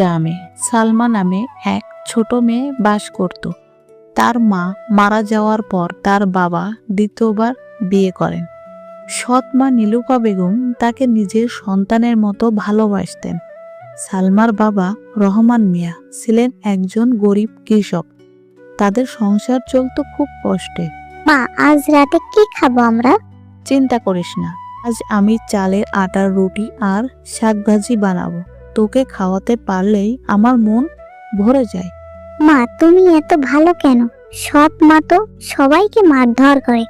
গ্রামে সালমা নামে এক ছোট মেয়ে বাস করত। তার মা মারা যাওয়ার পর তার বাবা দ্বিতীয়বার বিয়ে করেন। সৎ মা নীলুফা বেগম তাকে নিজের সন্তানের মতো ভালোবাসতেন। সালমার বাবা রহমান মিয়া ছিলেন একজন গরিব কৃষক। তাদের সংসার চলতো খুব কষ্টে। মা আজ রাতে কি খাব আমরা? চিন্তা করিস না আজ আমি চালের আটার রুটি আর শাকভাজি বানাবো। তোকে খাওয়াতে পারলেই আমার মন ভরে যায়। মা তুমি এত ভালো কেন? সব মা তো সবাইকে মারধর করে।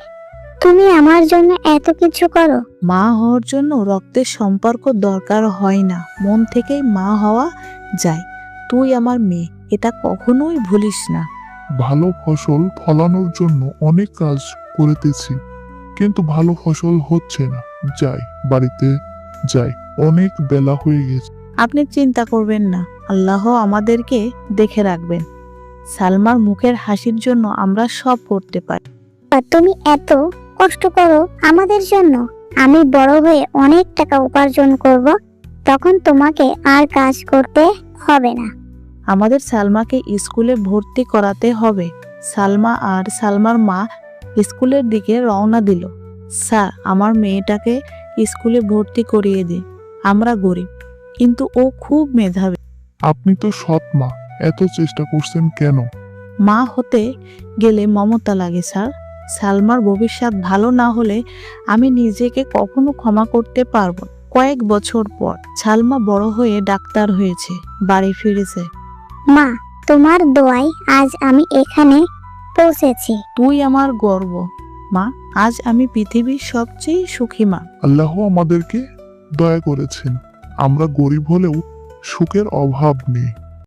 তুমি আমার জন্য এত কিছু করো? মা হওয়ার জন্য রক্তের সম্পর্ক দরকার হয় না। মন থেকেই মা হওয়া যায়। তুই আমার মেয়ে এটা কখনোই ভুলিস না। ভালো ফসল ফলানোর জন্য অনেক কাজ করিতেছি কিন্তু ভালো ফসল হচ্ছে না। যাই বাড়িতে যাই। অনেক বেলা হয়ে গেছে। আপনি চিন্তা করবেন না আল্লাহ আমাদেরকে দেখে রাখবেন। সালমার মুখের হাসির জন্য আমরা সব করতে পারি। তুমি এত কষ্ট করো আমাদের জন্য আমি বড় হয়ে অনেক টাকা উপার্জন করব তখন তোমাকে আর কাজ করতে হবে না। আমাদের সালমাকে স্কুলে ভর্তি করাতে হবে। সালমা আর সালমার মা স্কুলের দিকে রওনা দিল। স্যার আমার মেয়েটাকে স্কুলে ভর্তি করিয়ে দিন আমরা গরিব। কিন্তু ও খুব মেধাবী। আপনি তো সৎ মা এত চেষ্টা করছেন কেন? মা হতে গেলে মমতা লাগে স্যার। সালমার ভবিষ্যৎ ভালো না হলে আমি নিজেকে কখনো ক্ষমা করতে পারব না। কয়েক বছর পর সালমা বড় হয়ে ডাক্তার হয়েছে বাড়ি ফিরেছে। মা তোমার দোয়ায় আজ আমি এখানে পৌঁছেছি। তুই আমার গর্ব। মা আজ আমি পৃথিবীর সবচেয়ে সুখী মা। আল্লাহ আমাদেরকে দয়া করেছেন। আমরা গরিব হলেও সুখের অভাব নেই।